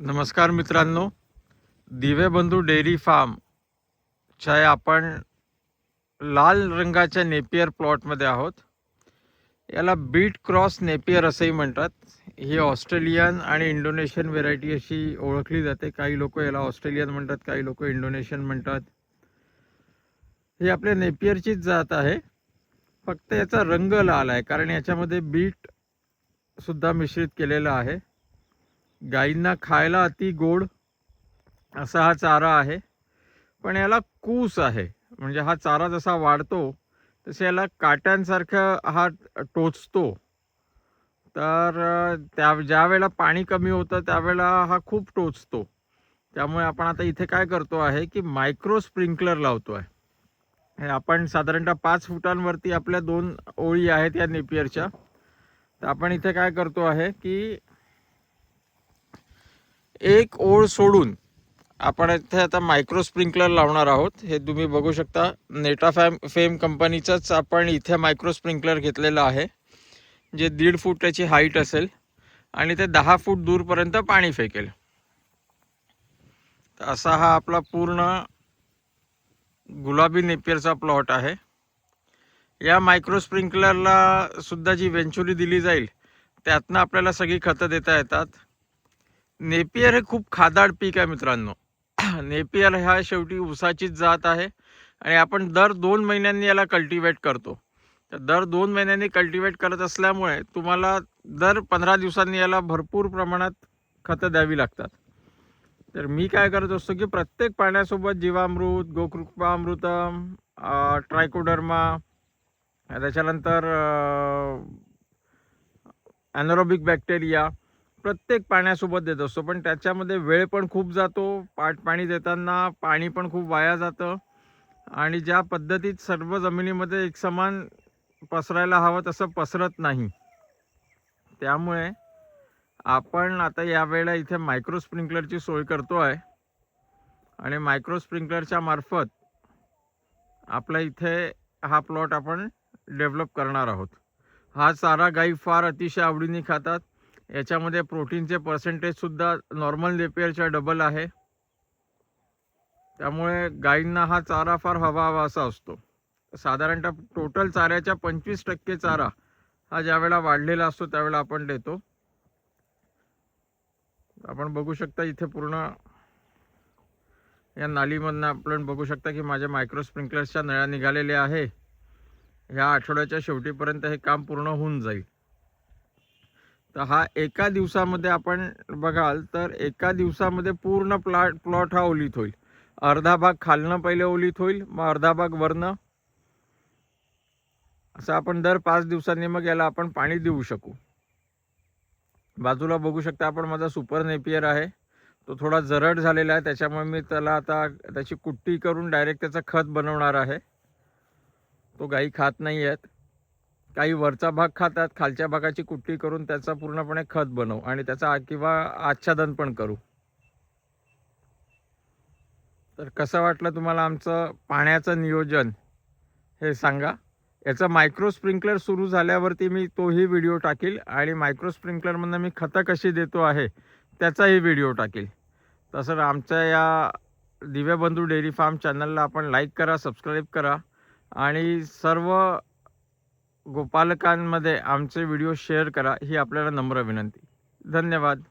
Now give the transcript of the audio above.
नमस्कार मित्रांनो. दिवेबंधू dairy form च्या आपण लाल रंगाच्या नेपियर प्लॉटमध्ये आहोत. याला बीट क्रॉस नेपियर असंही म्हणतात. ही ऑस्ट्रेलियन आणि इंडोनेशियन व्हेरायटी अशी ओळखली जाते. काही लोक याला ऑस्ट्रेलियन म्हणतात काही लोक इंडोनेशियन म्हणतात. ही आपल्या नेपियरचीच जात आहे. फक्त याचा रंग लाल आहे कारण याच्यामध्ये बीट सुद्धा मिश्रित केलेला आहे. गाईंना खायला अति गोड असा हा चारा आहे. पण याला कूस आहे. म्हणजे हा चारा जसा वाढतो तसे याला काट्यांसारखं हा टोचतो. तर त्या ज्या वेळेला पाणी कमी होतं त्यावेळेला हा खूप टोचतो. त्यामुळे आपण आता इथे काय करतो आहे की मायक्रो स्प्रिंकलर लावतो आहे. आपण साधारणतः पाच फुटांवरती आपल्या दोन ओळी आहेत या नेपियरच्या. तर आपण इथे काय करतो आहे की एक ओळ सोडून आपण इथे आता मायक्रो स्प्रिंकलर लावणार आहोत. हे तुम्ही बघू शकता. नेटा फॅम फेम कंपनीचंच आपण इथे मायक्रो स्प्रिंकलर घेतलेलं आहे. जे दीड फूट त्याची हाईट असेल आणि ते दहा फूट दूरपर्यंत पाणी फेकेल. तर असा हा आपला पूर्ण गुलाबी नेपियरचा प्लॉट आहे. या मायक्रो स्प्रिंकलरला सुद्धा जी वेंचुरी दिली जाईल त्यातनं आपल्याला सगळी खतं देता येतात. नेपियर हे खूप खादाड पीक आहे मित्रांनो. नेपियर ह्या शेवटी ऊसाचीच जात आहे आणि आपण दर दोन महिन्यांनी याला कल्टिवेट करतो. तर दर दोन महिन्यांनी कल्टिवेट करत असल्यामुळे तुम्हाला दर पंधरा दिवसांनी याला भरपूर प्रमाणात खतं द्यावी लागतात. तर मी काय करत असतो की प्रत्येक पाण्यासोबत जीवामृत गोकृपामृतम ट्रायकोडर्मा त्याच्यानंतर ॲनोरोबिक बॅक्टेरिया प्रत्येक पाण्यासोबत देत असतो. पण त्याच्यामध्ये वेळ पण खूप जातो. पाट पाणी देताना पाणी पण खूप वाया जातं. आणि ज्या पद्धतीत सर्व जमिनीमध्ये एकसमान पसरायला हवं तसं पसरत नाही. त्यामुळे आपण आता यावेळेला इथे मायक्रो स्प्रिंकलरची सोय करतो आहे आणि मायक्रो स्प्रिंकलरच्या मार्फत आपला इथे हा प्लॉट आपण डेव्हलप करणार आहोत. हा चारा गाई फार अतिशय आवडीने खातात. याच्यामध्ये प्रोटीनचे पर्सेंटेजसुद्धा नॉर्मल लेपियरच्या डबल आहे. त्यामुळे गायींना हा चारा फार हवा हवा असा असतो. साधारणतः टोटल चाऱ्याच्या पंचवीस टक्के चारा हा ज्यावेळेला वाढलेला असतो त्यावेळेला आपण देतो. आपण बघू शकता इथे पूर्ण या नालीमधनं आपण बघू शकता की माझ्या मायक्रो स्प्रिंकलर्सच्या नळ्या निघालेल्या आहे. ह्या आठवड्याच्या शेवटीपर्यंत हे काम पूर्ण होऊन जाईल. तर हा एका दिवसामध्ये आपण बघाल तर एका दिवसामध्ये पूर्ण प्लॉट प्लॉट हा ओलीत होईल. अर्धा भाग खालनं पहिले ओलीत होईल मग अर्धा भाग वरनं. असं आपण दर पाच दिवसांनी मग याला आपण पाणी देऊ शकू. बाजूला बघू शकता आपण माझा सुपर नेपियर आहे. तो थोडा जरड झालेला आहे त्याच्यामुळे मी त्याला आता त्याची कुट्टी करून डायरेक्ट त्याचं खत बनवणार आहे. तो गाई खात नाही आहेत काही वरचा भाग खातात खालच्या भागाची कुट्टी करून त्याचा पूर्णपणे खत बनवू आणि त्याचा किंवा आच्छादन पण करू. तर कसं वाटलं तुम्हाला आमचं पाण्याचं नियोजन हे सांगा. याचं मायक्रो स्प्रिंकलर सुरू झाल्यावरती मी तोही व्हिडिओ टाकील आणि मायक्रो स्प्रिंकलरमधनं मी खतं कशी देतो आहे त्याचाही व्हिडिओ टाकील. तसं आमच्या या दिव्यबंधू डेअरी फार्म चॅनलला आपण लाईक करा सबस्क्राईब करा आणि सर्व गोपालकांमध्ये आमचे व्हिडिओ शेअर करा ही आपल्याला नम्र विनंती. धन्यवाद.